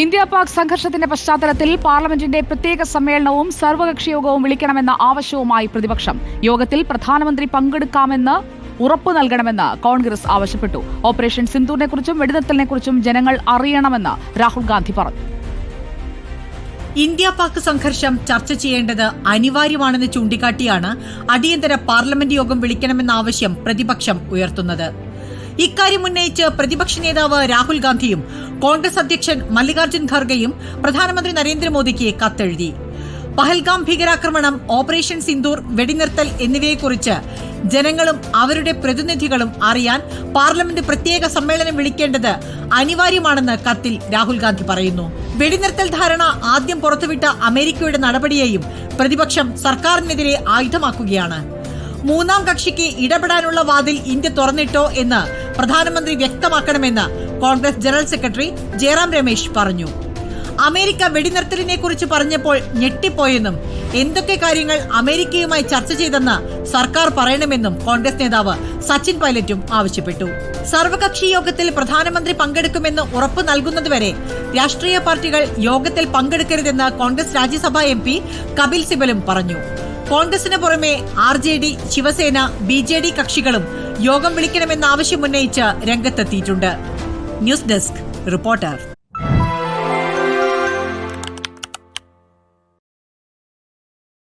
India Pak സംഘർഷത്തിന്റെ പശ്ചാത്തലത്തിൽ പാർലമെന്റിന്റെ പ്രത്യേക സമ്മേളനവും സർവകക്ഷി യോഗവും വിളിക്കണമെന്ന ആവശ്യവുമായി പ്രതിപക്ഷം. യോഗത്തിൽ പ്രധാനമന്ത്രി പങ്കെടുക്കാമെന്ന് ഉറപ്പു നൽകണമെന്ന് കോൺഗ്രസ് ആവശ്യപ്പെട്ടു. ഓപ്പറേഷൻ സിന്ദൂറിനെക്കുറിച്ചും വെടിനിർത്തലിനെക്കുറിച്ചും ജനങ്ങൾ അറിയണമെന്ന് രാഹുൽ ഗാന്ധി പറഞ്ഞു. ഇന്ത്യ പാക് സംഘർഷം ചർച്ച ചെയ്യേണ്ടത് അനിവാര്യമാണെന്ന് ചൂണ്ടിക്കാട്ടിയാണ് അടിയന്തര പാർലമെന്റ് യോഗം വിളിക്കണമെന്ന ആവശ്യം പ്രതിപക്ഷം ഉയർത്തുന്നത്. ഇക്കാര്യം ഉന്നയിച്ച് പ്രതിപക്ഷ നേതാവ് രാഹുൽ ഗാന്ധിയും കോൺഗ്രസ് അധ്യക്ഷൻ മല്ലികാർജുൻ ഖർഗെയും പ്രധാനമന്ത്രി നരേന്ദ്രമോദിക്ക് കത്തെഴുതി. പഹൽഗാം ഭീകരാക്രമണം ഓപ്പറേഷൻ സിന്ദൂർ വെടിനിർത്തൽ എന്നിവയെക്കുറിച്ച് ജനങ്ങളും അവരുടെ പ്രതിനിധികളും അറിയാൻ പാർലമെന്റ് പ്രത്യേക സമ്മേളനം വിളിക്കേണ്ടത് അനിവാര്യമാണെന്ന് കത്തിൽ രാഹുൽ ഗാന്ധി പറയുന്നു. വെടിനിർത്തൽ ധാരണ ആദ്യം പുറത്തുവിട്ട അമേരിക്കയുടെ നടപടിയെയും പ്രതിപക്ഷം സർക്കാരിനെതിരെ ആയുധമാക്കുകയാണ്. മൂന്നാം കക്ഷിക്ക് ഇടപെടാനുള്ള വാതിൽ ഇന്ത്യ തുറന്നിട്ടോ എന്ന് പ്രധാനമന്ത്രി വ്യക്തമാക്കണമെന്ന് കോൺഗ്രസ് ജനറൽ സെക്രട്ടറി ജയറാം രമേശ് പറഞ്ഞു. അമേരിക്ക വെടിനിർത്തലിനെ കുറിച്ച് പറഞ്ഞപ്പോൾ ഞെട്ടിപ്പോയെന്നും എന്തൊക്കെ കാര്യങ്ങൾ അമേരിക്കയുമായി ചർച്ച ചെയ്തെന്ന് സർക്കാർ പറയണമെന്നും കോൺഗ്രസ് നേതാവ് സച്ചിൻ പൈലറ്റും ആവശ്യപ്പെട്ടു. സർവകക്ഷി യോഗത്തിൽ പ്രധാനമന്ത്രി പങ്കെടുക്കുമെന്ന് ഉറപ്പ് നൽകുന്നതുവരെ രാഷ്ട്രീയ പാർട്ടികൾ യോഗത്തിൽ പങ്കെടുക്കരുതെന്ന് കോൺഗ്രസ് രാജ്യസഭാ എം പി കപിൽ സിബലും പറഞ്ഞു. കോൺഗ്രസിന് പുറമെ R J D Shiv Sena B J D കക്ഷികളും യോഗം വിളിക്കണമെന്ന ആവശ്യമുന്നയിച്ച് രംഗത്തെത്തിയിട്ടുണ്ട്. News desk reporter.